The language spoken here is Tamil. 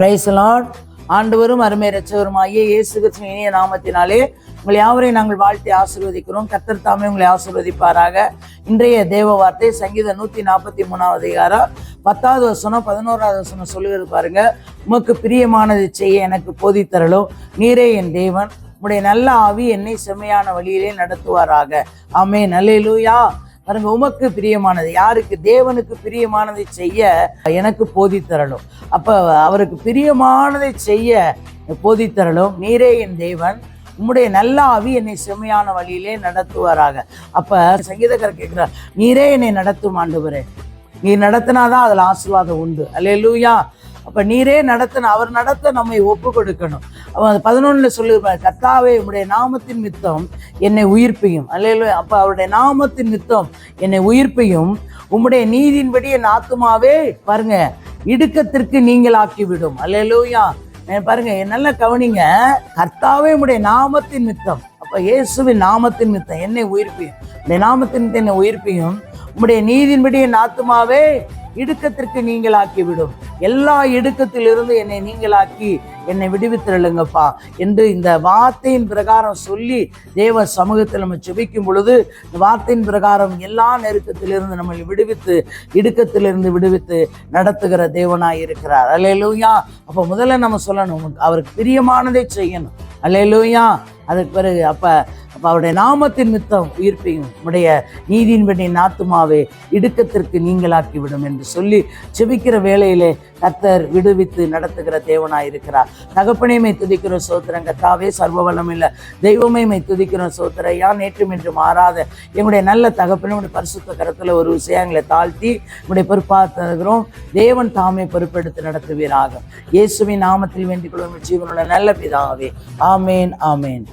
பிரைசலான் ஆண்டவரும் அருமை ரச்சவருமாகிய இயேசு கிருஷ்ணன் இனிய நாமத்தினாலே உங்களை யாவரையும் நாங்கள் வாழ்த்தி ஆசீர்வதிக்கிறோம். கத்தர் தாமே உங்களை ஆசிர்வதிப்பாராக. இன்றைய தேவ வார்த்தை சங்கீத நூற்றி நாற்பத்தி மூணாவது அதிகாரம். பத்தாவது வசனம் பதினோராவது வசனம் சொல்லுகிறது பாருங்க. உமக்கு பிரியமானது செய்ய எனக்கு போதித்தரலும் நீரே என் தேவன். உடைய நல்ல ஆவி என்னை செம்மையான வழியிலே நடத்துவாராக. ஆமே நல்லேலூயா பாருங்க உமக்கு பிரியமானது யாருக்கு? தேவனுக்கு பிரியமானதை செய்ய எனக்கு போதித்தரலும் அப்போ அவருக்கு பிரியமானதை செய்ய போதித்தரலும் நீரே என் தேவன் உம்முடைய நல்ல ஆவி என்னை செம்மையான வழியிலே நடத்துவாராக. அப்ப சங்கீதகர் கேட்குறார் நீரே என்னை நடத்தும் ஆண்டவரே. நீ நடத்தினாதான் அதில் ஆசீர்வாதம் உண்டு. அல்லேலூயா. அப்போ நீரே நடத்தின அவர் நடத்த நம்மை ஒப்பு கொடுக்கணும் அவன் பதினொன்றில் சொல்லியிருப்பார் கத்தாவே உடைய நாமத்தின் மித்தம் என்னை உயிர்ப்பையும். அல்ல அப்போ அவருடைய நாமத்தின் மித்தம் என்னை உயிர்ப்பையும். உம்முடைய நீதியின்படி என் ஆத்துமாவே பாருங்க இடுக்கத்திற்கு நீங்கள் ஆக்கிவிடும். அல்லேலூயா. அஹ் பாருங்க நல்லா கவனிங்க? கர்த்தாவே உடைய நாமத்தின் மித்தம் இயேசுவின் நாமத்தின் மித்தம் என்னை உயிர்ப்பியும். இந்த நாமத்தின் மித்தம் என்னை உயிர்ப்பியும். உம்முடைய நீதியின்படி என் ஆத்துமாவே இடுக்கத்திற்கு நீங்களாக்கி விடும் எல்லா இடுக்கத்திலிருந்து என்னை நீங்களாக்கி என்னை விடுவித்திருளுங்கப்பா என்று இந்த வார்த்தையின் பிரகாரம் சொல்லி தேவ சமூகத்தில் நம்ம செபிக்கும் பொழுது இந்த வார்த்தையின் பிரகாரம் எல்லா நெருக்கத்திலிருந்து நம்மளை விடுவித்து இடுக்கத்திலிருந்து விடுவித்து நடத்துகிற தேவனாய் இருக்கிறார். அல்லேலூயா அப்போ முதல்ல நம்ம சொல்லணும் அவருக்கு பிரியமானதை செய்யணும். அல்லேலூயா அதுக்கு பிறகு அப்போ அப்போ அவருடைய நாமத்தின் மித்தம் உயிர்ப்பையும் உடைய நீதியின்படி நாத்துமாவே இடுக்கத்திற்கு நீங்களாக்கிவிடும் என்று சொல்லி செபிக்கிற வேளையிலே கத்தர் விடுவித்து நடத்துகிற தேவனாய் இருக்கிறார். தகப்பனைமை துதிக்கிற சோத்திரம் கத்தாவே சர்வ இல்லை தெய்வமைமை துதிக்கிற சோத்திரம். யான் நேற்றும் என்று மாறாத எங்களுடைய நல்ல தகப்பனும் உடைய பரிசுத்த கரத்தில் ஒரு விஷயங்களை தாழ்த்தி உடைய பொறுப்பாத்துகிறோம் தேவன் தாமே பொறுப்பெடுத்து நடத்துவீராக. இயேசுவின் நாமத்தில் வேண்டிக் கொள்ளும் ஜீவனுள்ள நல்ல பிதாவே. ஆமேன் ஆமேன்.